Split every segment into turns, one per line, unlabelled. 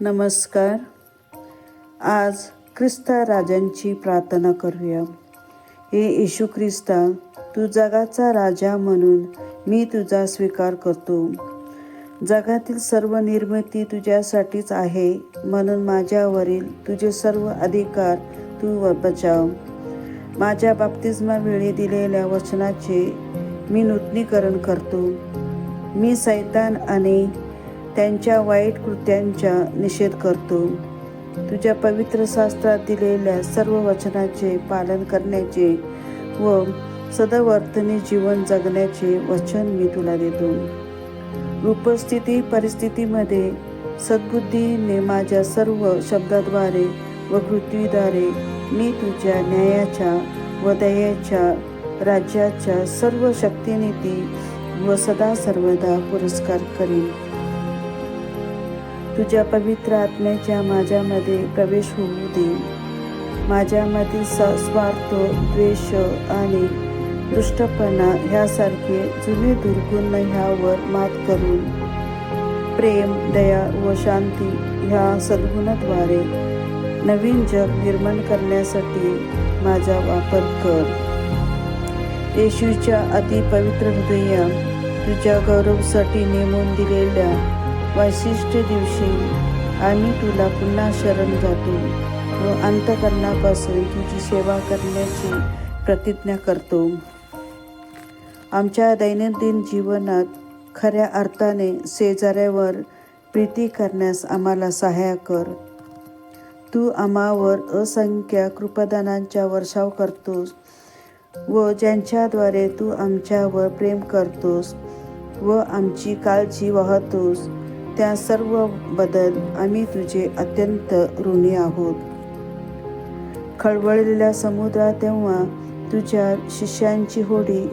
नमस्कार. आज ख्रिस्ता राजांची प्रार्थना करूया. हे येशू ख्रिस्ता तू जगाचा राजा म्हणून मी तुझा स्वीकार करतो. जगातील सर्व निर्मिती तुझ्यासाठीच आहे म्हणून माझ्यावरील तुझे सर्व अधिकार तू बचाव. माझ्या बाप्तिस्मा वेळी दिलेल्या वचनाचे मी नूतनीकरण करतो. मी सैतान आणि त्यांच्या वाईट कृत्यांचा निषेध करतो. तुझ्या पवित्र शास्त्रात दिलेल्या सर्व वचनाचे पालन करण्याचे व सदवर्तनी जीवन जगण्याचे वचन मी तुला देतो. उपस्थिती परिस्थितीमध्ये सद्बुद्धीने माझ्या सर्व शब्दाद्वारे व कृतीद्वारे मी तुझ्या न्यायाच्या व दयाच्या राज्याच्या सर्व शक्तिनीती व सदा सर्वदा पुरस्कार करीन. तुझ्या पवित्र आत्म्याच्या माझ्यामध्ये प्रवेश होऊ दे. माझ्यामधील स- स्वार्थ द्वेष आणि दुष्टपणा ह्यासारखे जुने दुर्गुण ह्यावर मात करून प्रेम दया व शांती ह्या सद्गुणाद्वारे नवीन जग निर्माण करण्यासाठी माझा वापर कर. येशूच्या अतिपवित्र हृदया तुझ्या गौरवसाठी नेमून दिलेल्या वैशिष्ट्य दिवशी आम्ही तुला पुन्हा शरण जातो. व अंतकरणापासून तुझी सेवा करण्याची प्रतिज्ञा करतो. आमच्या दैनंदिन जीवनात खऱ्या अर्थाने शेजाऱ्यावर प्रीती करण्यास आम्हाला सहाय्य कर. तू आम्हावर असंख्य कृपादानांचा वर्षाव करतोस व ज्यांच्याद्वारे तू आमच्यावर प्रेम करतोस व आमची काळजी वाहतोस. त्या सर्व बदल आम्ही तुझे अत्यंत ऋणी आहोत. खळबळलेल्या समुद्रात तेव्हा तुझ्या शिष्यांची होडी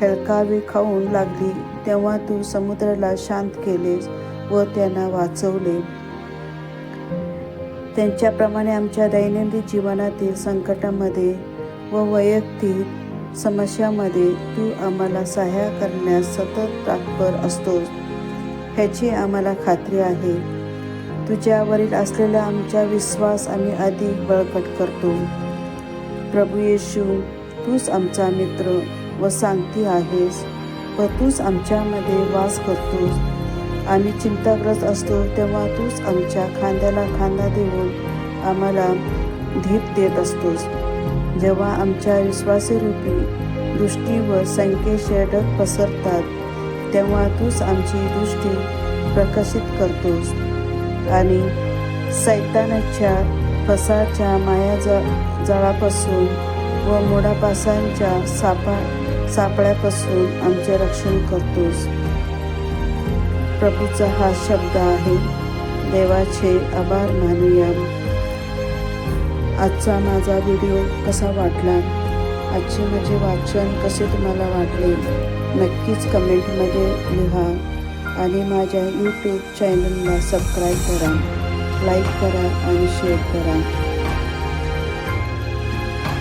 हेलकावी खाऊन लागली. तेव्हा तू समुद्राला शांत केलेस व त्यांना वाचवले. त्यांच्याप्रमाणे आमच्या दैनंदिन जीवनातील संकटामध्ये व वैयक्तिक समस्यामध्ये तू आम्हाला सहाय्य करण्यास सतत तत्पर असतोस. ह्याची आम्हाला खात्री आहे. तुझ्यावरील असलेला आमचा विश्वास आम्ही अधिक बळकट करतो. प्रभू येशू तूच आमचा मित्र व सांगती आहेस व तूच आमच्यामध्ये वास करतोस. आम्ही चिंताग्रस्त असतो तेव्हा तूच आमच्या खांद्याला खांदा देऊन आम्हाला धीप देत असतोस. जेव्हा आमच्या विश्वासरूपी दृष्टी व संख्येचे डग पसरतात तेव्हा तूच आमची दृष्टी प्रकाशित करतोस. आणि सैतानाच्या फसाच्या माया ज जळापासून व मोडापासांच्या सापा सापळ्यापासून आमचे रक्षण करतोस. प्रभूचा हा शब्द आहे देवाचे आभार मानूया. आजचा माझा व्हिडिओ कसा वाटला? आजचे माझे वाचन कसे तुम्हाला वाटले? नक्कीच कमेंटमध्ये लिहा आणि माझ्या यूट्यूब चॅनलला सबस्क्राईब करा लाईक करा आणि शेअर करा.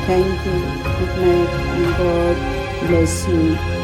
Thank you good night and God bless you